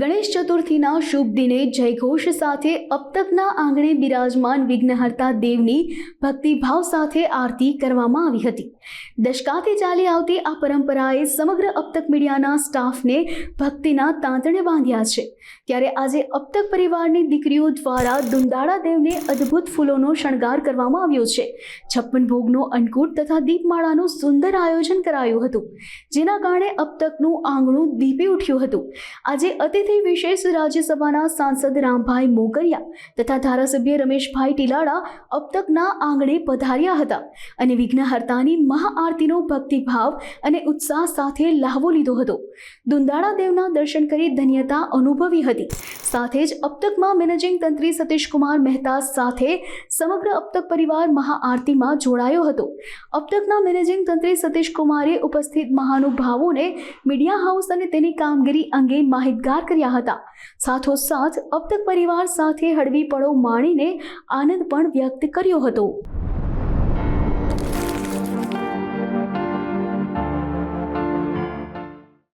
ગણેશ ચતુર્થીના શુભ દિને જયઘોષ સાથે અબતકના આંગણે બિરાજમાન વિઘ્નહર્તા દેવની ભક્તિભાવ સાથે આરતી કરવામાં આવી હતી. દશકાથી ચાલી આવતી આ પરંપરાએ સમગ્ર અબતક મીડિયાના સ્ટાફને ભક્તિના તાંતણે બાંધ્યા છે. ત્યારે આજે અબતક પરિવારની દીકરીઓ દ્વારા દુંદાળા દેવને અદ્ભુત ફૂલોનો શણગાર કરવામાં આવ્યો છે. છપ્પન ભોગનો અન્નકૂટ તથા દીપમાળાનું સુંદર આયોજન કરાયું હતું, જેના કારણે અબતકનું આંગણું દીપી ઉઠ્યું હતું. આજે અતિથિ વિશેષ રાજ્યસભાના સાંસદ રામભાઈ મોગરિયા તથા ધારાસભ્ય રમેશભાઈ ટીલાડા અબતકના આંગણે પધાર્યા હતા અને વિઘ્નહર્તાની મહાઆરતીનો ભક્તિભાવ અને ઉત્સાહ સાથે લહાવો લીધો હતો. દુંદાળા દેવના દર્શન કરી ધન્યતા અનુભવી હતી. સાથે જ અબતકમાં મેનેજિંગ તંત્રી સતીશકુમાર મહેતા સાથે સમગ્ર અબતક પરિવાર મહાઆરતીમાં જોડાયો હતો. અબતકના મેનેજિંગ તંત્રી સતીશકુમારે ઉપસ્થિત મહાનુભાવોને મીડિયા હાઉસ અને તેની કામગીરી અંગે માહિતગાર કર્યા હતા. સાથોસાથ અબતક પરિવાર સાથે હળવી પળો માણીને આનંદ પણ વ્યક્ત કર્યો હતો.